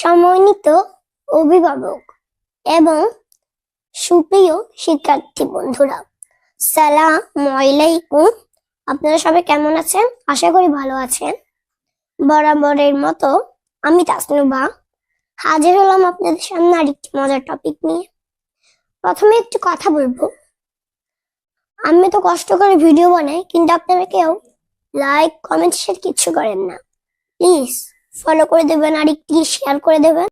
সম্মানিত অভিভাবক এবং সুপ্রিয় শিক্ষার্থী বন্ধুরা, সালাম আলাইকুম। আপনারা সবাই কেমন আছেন? আশা করি ভালো আছেন। বরাবরের মতো আমি তাসনুবা হাজির হলাম আপনাদের সামনে আরেকটি মজার টপিক নিয়ে। প্রথমে একটু কথা বলব। আমি তো কষ্ট করে ভিডিও বানাই, কিন্তু আপনারা কেউ লাইক কমেন্ট শেয়ার কিচ্ছু করেন না। প্লিজ ফলো করে দেবেন, আর একটি শেয়ার করে দেবেন,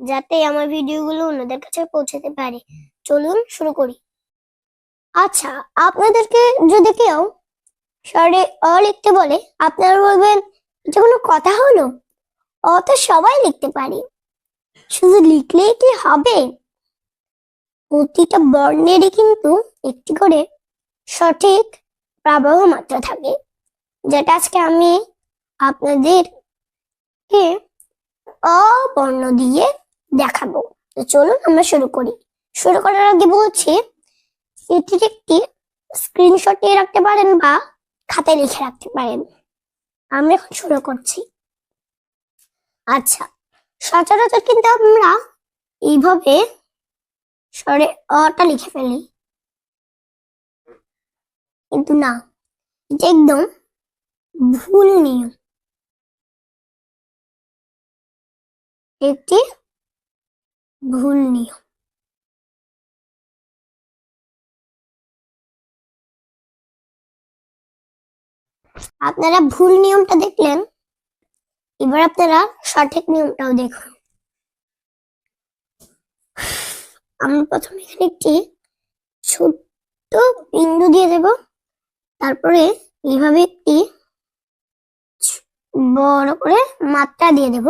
যাতে আমার ভিডিওগুলো অন্যদের কাছে পৌঁছাতে পারে। চলুন শুরু করি। আচ্ছা আপনাদেরকে যদি কেউ শহরে অ লিখতে বলে, আপনারা বলবেন, এটা কোনো কথা হলো? অ তো সবাই লিখতে পারি। শুধু লিখলেই কি হবে? প্রতিটা বর্ণেরই কিন্তু একটি করে সঠিক প্রবাহ মাত্রা থাকে, যেটা আজকে আমি আপনাদেরকে অবর্ণ দিয়ে দেখাবো। তো চলুন আমরা শুরু করি। শুরু করার আগে বলছি, এটির একটি স্ক্রিনশট নিয়ে রাখতে পারেন বা খাতায় লিখে রাখতে পারেন। আমরা এখন শুরু করছি। আচ্ছা সচরাচর কিন্তু আমরা এইভাবে স্বরে অটা লিখে ফেলি। কিন্তু না, এটা একদম ভুল নিয়ম। একটি ভুল নিয়ম। আপনারা ভুল নিয়মটা দেখলেন, এবার আপনারা সঠিক নিয়মটাও দেখুন। আমরা প্রথমে এখানে একটি ছোট্ট বিন্দু দিয়ে দেব, তারপরে এইভাবে একটি বড় করে মাত্রা দিয়ে দেব।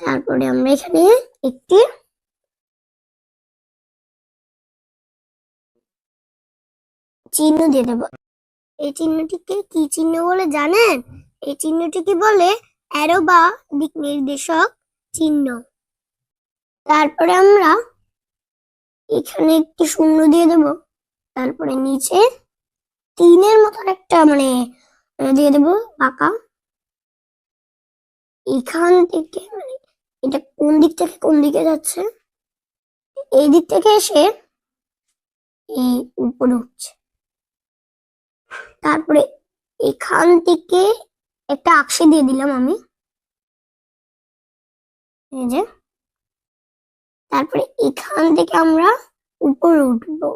তারপরে আমরা এখানে একটি চিহ্ন দিয়ে দেব। এই চিহ্নটিকে কি চিহ্ন বলে জানেন? এই চিহ্নটিকে বলে অ্যারো বা দিক নির্দেশক চিহ্ন। তারপরে আমরা এখানে একটি শূন্য দিয়ে দেব। তারপরে নিচে তিনের মতন একটা মানে দিয়ে দেব পাকা এখান থেকে এটা কোন দিক থেকে কোন দিকে যাচ্ছে? এই দিক থেকে এসে এই উপরে উঠছে। তারপরে এখান থেকে একটা আকশি দিয়ে দিলাম আমি। এই যে। তারপরে এখান থেকে আমরা উপরে উঠবো।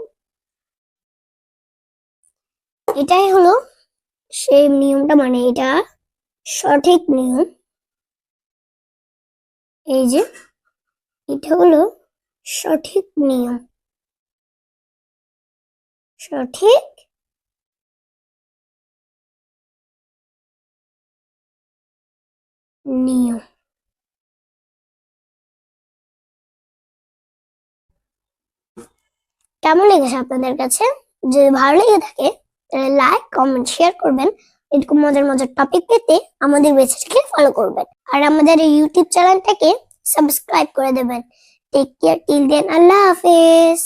এটাই হলো সেই নিয়মটা মানে এটা সঠিক নিয়ম। এই যে, এটা হলো সঠিক নিয়ম। সঠিক? নিয়ম। কেমন লেগেছে আপনাদের কাছে? যদি ভালো লেগে থাকে, তাহলে লাইক কমেন্ট শেয়ার করবেন। এরকম মজার মজার টপিক পেতে আমাদের পেজটাকে ফলো করবেন। আর আমাদের এই ইউটিউব চ্যানেলটাকে সাবস্ক্রাইব করে দেবেন। টেক কেয়ার টিল দেন আল্লাহ হাফেজ।